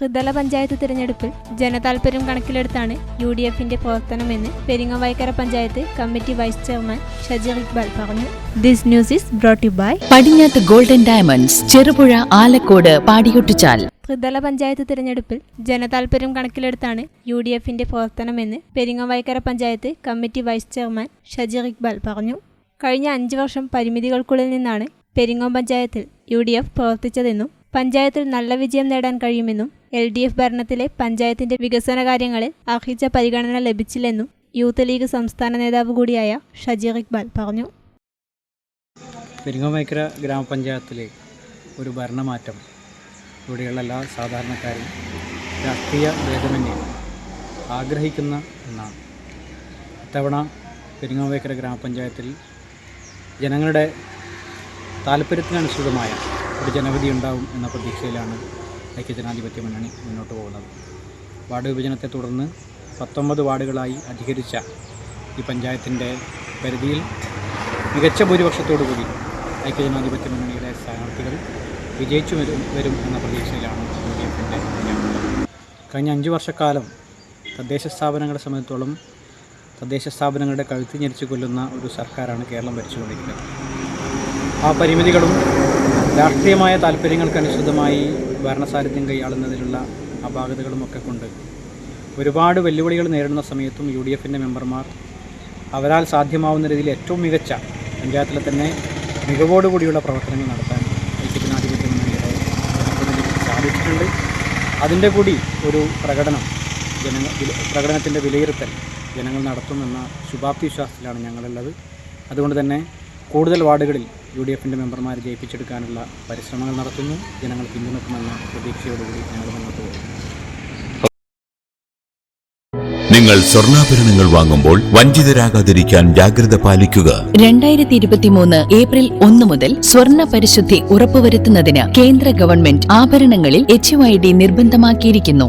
ത്രിതല പഞ്ചായത്ത് തിരഞ്ഞെടുപ്പിൽ ജനതാൽപര്യം കണക്കിലെടുത്താണ് യു ഡി എഫിന്റെ പ്രവർത്തനമെന്ന് Peringavaikkara panchayat committee vice chairman Shajeer Iqbal പറഞ്ഞു. This news is brought you by Padinjath golden diamonds Cherupuzha Alakode Padiyottuchal ത്രിതല പഞ്ചായത്ത് തിരഞ്ഞെടുപ്പിൽ ജനതാൽപര്യം കണക്കിലെടുത്താണ് യു ഡി എഫിന്റെ പ്രവർത്തനമെന്ന് Peringavaikkara panchayat committee vice chairman Shajeer Iqbal പറഞ്ഞു. കഴിഞ്ഞ അഞ്ച് വർഷം പരിമിതികൾക്കുള്ളിൽ നിന്നാണ് പെരിങ്ങോം പഞ്ചായത്തിൽ യു ഡി എഫ് പ്രവർത്തിച്ചതെന്നും പഞ്ചായത്തിൽ നല്ല വിജയം നേടാൻ കഴിയുമെന്നും എൽ ഡി എഫ് ഭരണത്തിലെ പഞ്ചായത്തിന്റെ വികസന കാര്യങ്ങളിൽ അർഹിച്ച പരിഗണന ലഭിച്ചില്ലെന്നും യൂത്ത് ലീഗ് സംസ്ഥാന നേതാവ് കൂടിയായ ഷജീർ ഇക്ബാൽ പറഞ്ഞു. പെരിങ്ങമൈക്കര ഗ്രാമപഞ്ചായത്തിലെ ഒരു ഭരണമാറ്റം ഇവിടെയുള്ള എല്ലാ സാധാരണക്കാരും രാഷ്ട്രീയ ഭേദമന്യേ ആഗ്രഹിക്കുന്ന ഒന്നാണ്. ഇത്തവണ പെരിങ്ങമൈക്കര ഗ്രാമപഞ്ചായത്തിൽ ജനങ്ങളുടെ താല്പര്യത്തിനനുസൃതമായ ഒരു ജനവിധി ഉണ്ടാവും എന്ന പ്രതീക്ഷയിലാണ് ഐക്യജനാധിപത്യ മുന്നണി മുന്നോട്ട് പോകുന്നത്. വാർഡ് വിഭജനത്തെ തുടർന്ന് പത്തൊമ്പത് വാർഡുകളായി അധികരിച്ച ഈ പഞ്ചായത്തിന്റെ പരിധിയിൽ മികച്ച ഭൂരിപക്ഷത്തോടു കൂടി ഐക്യജനാധിപത്യ മുന്നണിയുടെ സ്ഥാനാർത്ഥികൾ വിജയിച്ചു വരും വരും എന്ന പ്രതീക്ഷയിലാണ് യു ഡി എഫിന്റെ കഴിഞ്ഞ അഞ്ച് വർഷക്കാലം തദ്ദേശ സ്ഥാപനങ്ങളെ സംബന്ധിച്ചോളം തദ്ദേശ സ്ഥാപനങ്ങളുടെ കഴുത്ത് ഞെരിച്ചു കൊല്ലുന്ന ഒരു സർക്കാരാണ് കേരളം ഭരിച്ചുകൊണ്ടിരിക്കുന്നത്. ആ പരിമിതികളും രാഷ്ട്രീയമായ താല്പര്യങ്ങൾക്കനുസൃതമായി ഭരണസാരഥ്യം കൈയാളുന്നതിലുള്ള അപാകതകളുമൊക്കെ കൊണ്ട് ഒരുപാട് വെല്ലുവിളികൾ നേരിടുന്ന സമയത്തും യു ഡി എഫിന്റെ മെമ്പർമാർ അവരാൽ സാധ്യമാവുന്ന രീതിയിൽ ഏറ്റവും മികച്ച പഞ്ചായത്തിലെ തന്നെ മികവോടുകൂടിയുള്ള പ്രവർത്തനങ്ങൾ നടത്താൻ ഐക്യജനാധിപത്യ സാധിച്ചിട്ടുണ്ട്. അതിന്റെ കൂടി ഒരു പ്രകടനം ജനങ്ങൾ പ്രകടനത്തിന്റെ വിലയിരുത്തൽ ജനങ്ങൾ നടത്തുമെന്ന ശുഭാപ്തി വിശ്വാസത്തിലാണ് ഞങ്ങളുള്ളത്. അതുകൊണ്ട് തന്നെ കൂടുതൽ വാർഡുകളിൽ യു ഡി എഫിന്റെ മെമ്പർമാരെ ജയിപ്പിച്ചെടുക്കാനുള്ള പരിശ്രമങ്ങൾ നടത്തുന്നു. ജനങ്ങൾ പിന്തുണക്കുമെന്ന പ്രതീക്ഷയോടുകൂടി ഞങ്ങൾ മുന്നോട്ട് പോകുന്നു. നിങ്ങൾ സ്വർണാഭരണങ്ങൾ വാങ്ങുമ്പോൾ വഞ്ചിതരാകാതിരിക്കാൻ ജാഗ്രത പാലിക്കുക. രണ്ടായിരത്തി ഇരുപത്തിമൂന്ന് ഏപ്രിൽ ഒന്ന് മുതൽ സ്വർണ പരിശുദ്ധി ഉറപ്പുവരുത്തുന്നതിന് കേന്ദ്ര ഗവൺമെന്റ് ആഭരണങ്ങളിൽ എച്ച് നിർബന്ധമാക്കിയിരിക്കുന്നു.